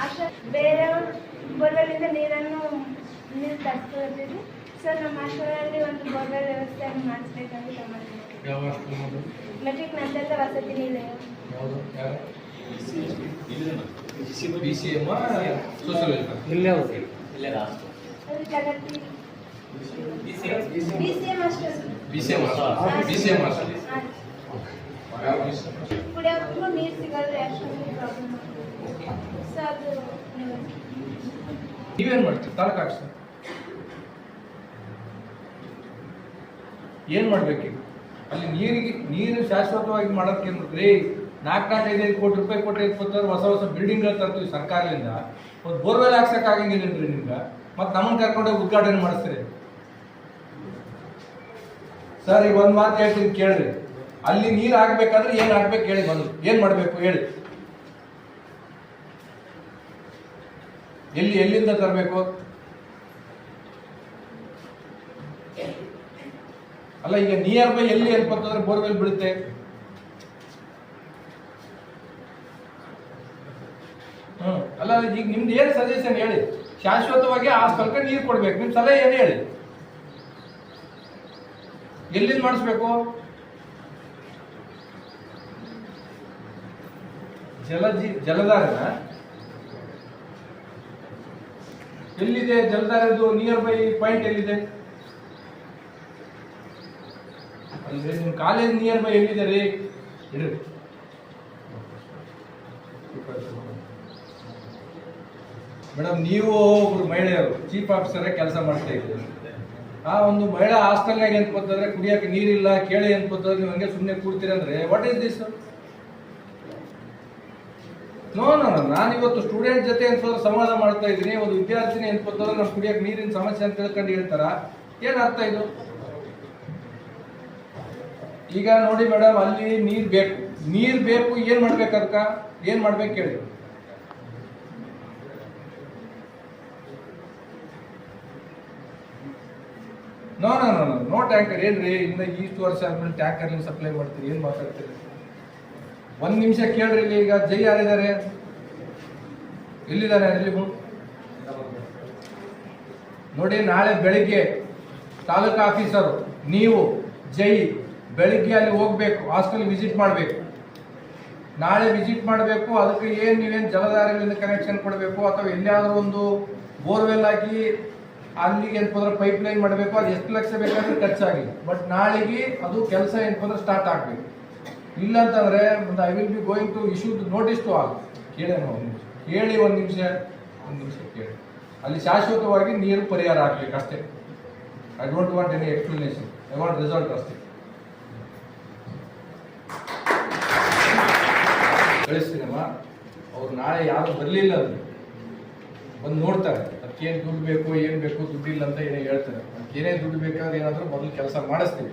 ಆಶಾ ಬೇರೆ ಬೋರ್ವೆಲ್ಲಿಂದ ನೀರನ್ನು ನೀರು ತರಿಸ್ಕೊಳ್ತೀವಿ ಸರ್ ನಮ್ಮ ಹಾಸ್ಟೆಲಲ್ಲಿ ಒಂದು ಬೋರ್ವೆಲ್ ವ್ಯವಸ್ಥೆಯನ್ನು ಮಾಡಿಸ್ಬೇಕಂತ ಹಾಸ್ಟೆಲ್ ಮೆಟ್ರಿಕ್ ನಂತರ ವಸತಿ ನಿಲಯ. B C B M hostel B C ಕುಡಿಯೋಕ್ಕೂ ನೀರು ಸಿಗೋದು ಅಷ್ಟೊಂದು ಪ್ರಾಬ್ಲಮ್ ಸೊ ಅದು ನೀವು. ನೀವೇನ್ ಮಾಡ್ತೀರಿ? ತಾಲೂಕು ಆಫೀಸರ್. ಏನ್ ಮಾಡ್ಬೇಕು ಅಲ್ಲಿ ನೀರಿಗೆ, ನೀರು ಶಾಶ್ವತವಾಗಿ ಏನ್ ಮಾಡ್ತೀರಿ ನಾಲ್ಕು ನಾಲ್ಕು ಐದೈದು ಕೋಟಿ ರೂಪಾಯಿ ಕೊಟ್ಟು ಇಪ್ಪತ್ತಾರು ಹೊಸ ಹೊಸ ಬಿಲ್ಡಿಂಗ್ಗಳು ತರ್ತೀವಿ ಸರ್ಕಾರದಿಂದ. ಒಂದು ಬೋರ್ವೆಲ್ ಹಾಕ್ಸಕ್ ಆಗಂಗಿಲ್ಲೇನ್ರಿ ನಿಮ್ಗೆ? ಮತ್ತೆ ನಮ್ಮನ್ನು ಕರ್ಕೊಂಡೋಗಿ ಉದ್ಘಾಟನೆ ಮಾಡಿಸ್ತೀರಿ. ಸರ್ ಈಗ ಒಂದು ಮಾತು ಹೇಳ್ತೀನಿ ಕೇಳ್ರಿ. ಅಲ್ಲಿ ನೀರು ಹಾಕ್ಬೇಕಾದ್ರೆ ಏನ್ ಹಾಕ್ಬೇಕು ಹೇಳಿ ಬಂದು ಏನ್ ಮಾಡ್ಬೇಕು ಹೇಳಿ. ಎಲ್ಲಿ, ಎಲ್ಲಿಂದ ತರಬೇಕು? ಅಲ್ಲ, ಈಗ ನಿಯರ್ ಬೈ ಎಲ್ಲಿ ಅಂತಂದ್ರೆ ಬೋರ್ವೆಲ್ ಬಿಡುತ್ತೆ ಹ್ಮ್. ಅಲ್ಲ ಈಗ ನಿಮ್ದು ಏನು ಸಜೆಷನ್ ಹೇಳಿ? ಶಾಶ್ವತವಾಗಿ ಆ ಸ್ವಲ್ಪ ನೀರು ಕೊಡ್ಬೇಕು. ನಿಮ್ ಸಲಹೆ ಏನು ಹೇಳಿ? ಎಲ್ಲಿಂದ ಮಾಡಿಸ್ಬೇಕು? ಜಲಜಿ, ಜಲಧಾರನ? ಎಲ್ಲಿದೆ ಜಲಧಾರದ್ದು ನಿಯರ್ ಬೈ ಪಾಯಿಂಟ್ ಎಲ್ಲಿದೆ? ಅಂದ್ರೆ ನಿಮ್ ಕಾಲೇಜ್ ನಿಯರ್ ಬೈ ಎಲ್ಲಿದೆ ರೀ? ಇಡ್ರಿ ಮೇಡಮ್, ನೀವು ಒಬ್ರು ಮಹಿಳೆಯರು ಚೀಫ್ ಆಫೀಸರ್ ಕೆಲಸ ಮಾಡ್ತಾ ಇದ್ದೀರಿ. ಆ ಒಂದು ಮಹಿಳಾ ಹಾಸ್ಟೆಲ್ನಾಗ ಏನ್ಕೋತಂದ್ರೆ ಕುಡಿಯಕ್ಕೆ ನೀರಿಲ್ಲ, ಕೇಳಿ ಏನ್ಕೋತಂದ್ರೆ ನೀವು ಹಂಗೆ ಸುಮ್ಮನೆ ಕೂಡ್ತೀರಂದ್ರೆ what is this no no ನಾನು ಇವತ್ತು ಸ್ಟೂಡೆಂಟ್ ಜೊತೆ ಅನ್ಸೋದ್ರೆ ಸಂವಾದ ಮಾಡ್ತಾ ಇದ್ದೀನಿ. ಒಂದು ವಿದ್ಯಾರ್ಥಿನಿ ಅನ್ಕೋತಂದ್ರೆ ನಮ್ಮ ಕುಡಿಯಕ್ಕೆ ನೀರಿನ ಸಮಸ್ಯೆ ಅಂತ ತಿಳ್ಕೊಂಡು ಹೇಳ್ತಾರ? ಏನು ಅರ್ಥ ಇದು? ಈಗ ನೋಡಿ ಮೇಡಮ್ ಅಲ್ಲಿ ನೀರ್ ಬೇಕು. ನೀರ್ ಬೇಕು, ಏನ್ ಮಾಡ್ಬೇಕು ಅದಕ್ಕ ಏನ್ ಮಾಡ್ಬೇಕು ಹೇಳಿ no no no no no tanker ಏನ್ರಿ? ಇನ್ನ ಇಷ್ಟು ವರ್ಷ ಆದ್ಮೇಲೆ ಟ್ಯಾಂಕರ್ ಸಪ್ಲೈ ಮಾಡ್ತೀರಿ? ಏನ್ ಮಾತಾಡ್ತೀರಿ? ಒಂದ್ ನಿಮಿಷ ಕೇಳ್ರಿ, ಇಲ್ಲಿ ಈಗ ಜೈ ಯಾರಿದ್ದಾರೆ? ಎಲ್ಲಿದ್ದಾರೆ? ಎಲ್ಲಿಗೂ ನೋಡಿ, ನಾಳೆ ಬೆಳಿಗ್ಗೆ ತಾಲೂಕು ಆಫೀಸರು, ನೀವು ಜೈ ಬೆಳಿಗ್ಗೆ ಅಲ್ಲಿ ಹೋಗ್ಬೇಕು ಹಾಸ್ಟೆಲ್ ವಿಸಿಟ್ ಮಾಡಬೇಕು. ನಾಳೆ ವಿಸಿಟ್ ಮಾಡಬೇಕು, ಅದಕ್ಕೆ ಏನು ನೀವೇನು ಜಲಧಾರಗಳಿಂದ ಕನೆಕ್ಷನ್ ಕೊಡಬೇಕು, ಅಥವಾ ಎಲ್ಲಿಯಾದ್ರೂ ಒಂದು ಬೋರ್ವೆಲ್ ಹಾಕಿ ಅಲ್ಲಿಗೆ ಏನಪ್ಪ ಪೈಪ್ ಲೈನ್ ಮಾಡಬೇಕು, ಅದು ಎಷ್ಟು ಲಕ್ಷ ಬೇಕಾದ್ರೆ ಖರ್ಚಾಗಿ ಬಟ್ ನಾಳೆಗೆ ಅದು ಕೆಲಸ ಏನಪ್ಪ ಸ್ಟಾರ್ಟ್ ಆಗಬೇಕು. ಇಲ್ಲ ಅಂತಂದ್ರೆ I will be going to issue notice to all ಕೇಳಿ ಒಂದು ನಿಮಿಷ. ಕೇಳಿ ಒಂದು ನಿಮಿಷ. ಒಂದು ನಿಮಿಷ ಕೇಳಿ. ಅಲ್ಲಿ ಶಾಶ್ವತವಾಗಿ ನೀರು ಪರಿಹಾರ ಆಗ್ಬೇಕು ಅಷ್ಟೇ. I don't want any explanation I want result ಅಷ್ಟೇ. ಕಳಿಸ್ತೀನಮ್ಮ ಅವ್ರು ನಾಳೆ ಯಾರು ಬರಲಿಲ್ಲ ಅಂದ್ರೆ ಬಂದು ನೋಡ್ತಾರೆ. ಅದಕ್ಕೇನು ದುಡ್ಡು ಬೇಕು, ಏನು ಬೇಕು, ದುಡ್ಡಿಲ್ಲ ಅಂತ ಏನೇ ಹೇಳ್ತಾರೆ. ಅದಕ್ಕೆ ಏನೇ ದುಡ್ಡು ಬೇಕಾದ್ರೆ ಏನಾದರೂ ಮೊದಲು ಕೆಲಸ ಮಾಡಿಸ್ತೀವಿ.